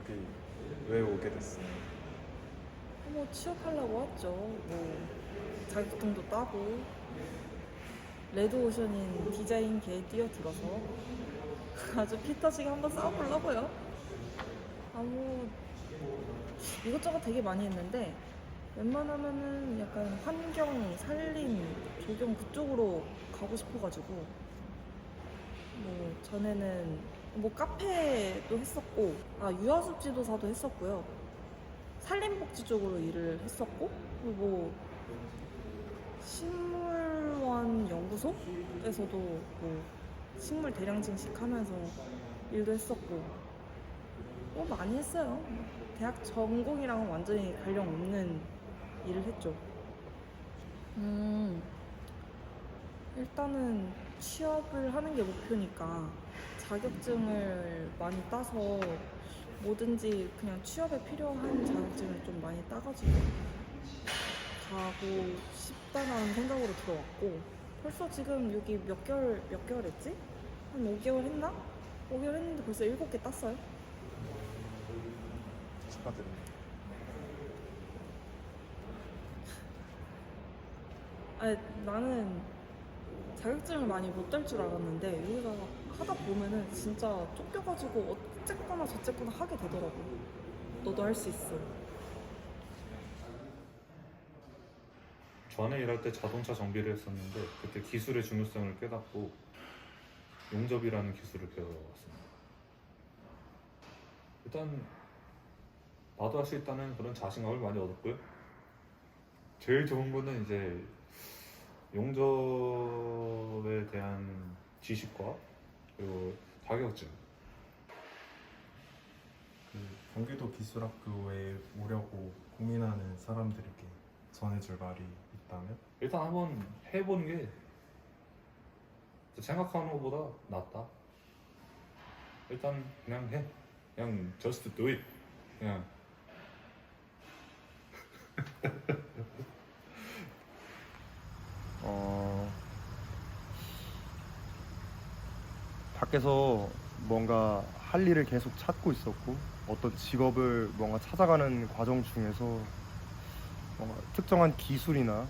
여기 왜 오게 됐어요? 뭐 취업하려고 왔죠. 뭐 자격증도 따고 레드 오션인 디자인계에 뛰어들어서 아주 피 터지게 한번 싸워보려고요. 아무 이것저것 되게 많이 했는데 웬만하면은 약간 환경, 산림, 조경 그쪽으로 가고 싶어가지고 뭐 전에는 뭐 카페도 했었고 아 유아숲 지도사도 했었고요. 산림복지 쪽으로 일을 했었고 그리고 뭐 식물원 연구소에서도 뭐 식물 대량 증식하면서 일도 했었고 뭐 많이 했어요. 대학 전공이랑은 완전히 관련 없는 일을 했죠. 음 일단은 취업을 하는 게 목표니까 자격증을 많이 따서 뭐든지 그냥 취업에 필요한 자격증을 좀 많이 따가지고 가고 싶다라는 생각으로 들어왔고 벌써 지금 여기 몇 개월 몇 개월 했지? 한 5개월 했나? 5개월 했는데 벌써 7개 땄어요. 축하드립니다. 아니 나는 자격증을 많이 못 딸 줄 알았는데 여기가 하다 보면은 진짜 쫓겨가지고 어쨌거나 저쨌거나 하게 되더라고. 너도 할 수 있어. 전에 일할 때 자동차 정비를 했었는데 그때 기술의 중요성을 깨닫고 용접이라는 기술을 배워왔습니다. 일단 나도 할 수 있다는 그런 자신감을 많이 얻었고요. 제일 좋은 거는 이제 용접에 대한 지식과 그리고 자격증 그 경기도 기술학교에 오려고 고민하는 사람들에게 전해줄 말이 있다면? 일단 한번 해보는 게 생각하는 것보다 낫다. 일단 그냥 해. 그냥 just do it. 그냥 밖에서 뭔가 할 일을 계속 찾고 있었고 어떤 직업을 뭔가 찾아가는 과정 중에서 뭔가 특정한 기술이나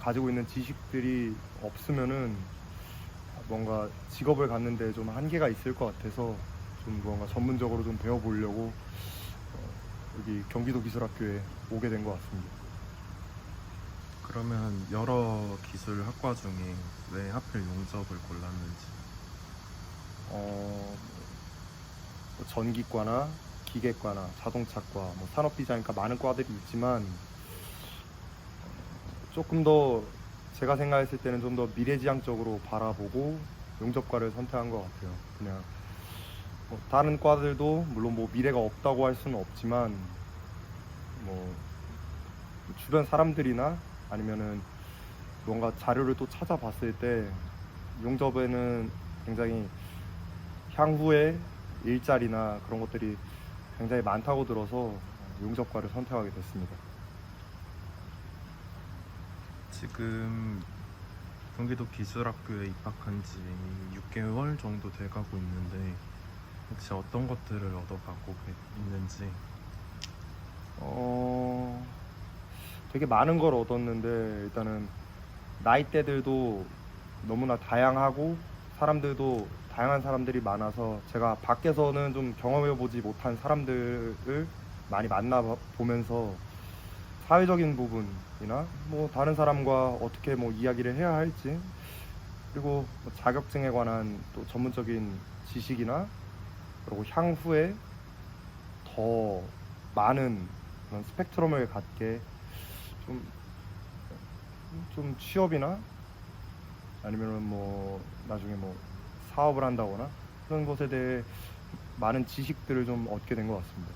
가지고 있는 지식들이 없으면은 뭔가 직업을 갖는데 좀 한계가 있을 것 같아서 좀 뭔가 전문적으로 좀 배워보려고 어, 여기 경기도 기술학교에 오게 된 것 같습니다. 그러면 여러 기술 학과 중에 왜 하필 용접을 골랐는지 어, 뭐 전기과나 기계과나 자동차과, 뭐 산업 디자인과 많은 과들이 있지만 어, 조금 더 제가 생각했을 때는 좀 더 미래지향적으로 바라보고 용접과를 선택한 것 같아요. 그냥 뭐 다른 과들도 물론 뭐 미래가 없다고 할 수는 없지만 뭐 주변 사람들이나 아니면은 뭔가 자료를 또 찾아봤을 때 용접에는 굉장히 향후에 일자리나 그런 것들이 굉장히 많다고 들어서 용접과를 선택하게 됐습니다. 지금 경기도 기술학교에 입학한 지 6개월 정도 돼가고 있는데 혹시 어떤 것들을 얻어가고 있는지 어, 되게 많은 걸 얻었는데 일단은 나이대들도 너무나 다양하고 사람들도 다양한 사람들이 많아서 제가 밖에서는 좀 경험해 보지 못한 사람들을 많이 만나 보면서 사회적인 부분이나 뭐 다른 사람과 어떻게 뭐 이야기를 해야 할지 그리고 뭐 자격증에 관한 또 전문적인 지식이나 그리고 향후에 더 많은 그런 스펙트럼을 갖게 좀, 좀 취업이나 아니면은 뭐 나중에 뭐 사업을 한다거나 그런 것에 대해 많은 지식들을 좀 얻게 된 것 같습니다.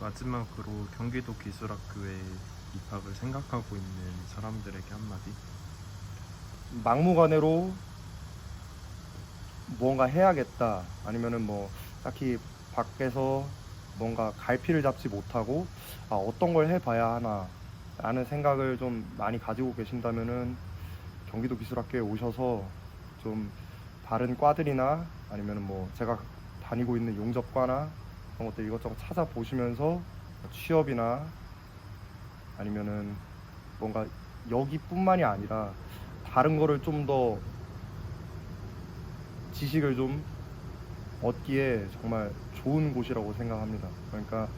마지막으로 경기도 기술학교에 입학을 생각하고 있는 사람들에게 한마디 막무가내로 뭔가 해야겠다 아니면은 뭐 딱히 밖에서 뭔가 갈피를 잡지 못하고 아, 어떤 걸 해봐야 하나 라는 생각을 좀 많이 가지고 계신다면은 경기도 기술학교에 오셔서 좀 다른 과들이나 아니면은 뭐 제가 다니고 있는 용접과나 그런 것들 이것저것 찾아보시면서 취업이나 아니면은 뭔가 여기뿐만이 아니라 다른 거를 좀 더 지식을 좀 얻기에 정말 좋은 곳이라고 생각합니다. 그러니까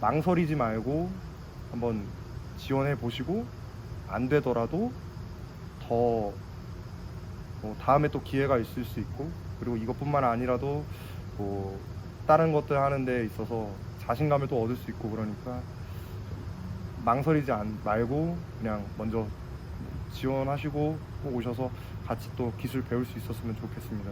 망설이지 말고 한번 지원해 보시고 안 되더라도 더 뭐 다음에 또 기회가 있을 수 있고 그리고 이것뿐만 아니라도 뭐 다른 것들 하는 데 있어서 자신감을 또 얻을 수 있고 그러니까 망설이지 않, 말고 그냥 먼저 지원하시고 꼭 오셔서 같이 또 기술 배울 수 있었으면 좋겠습니다.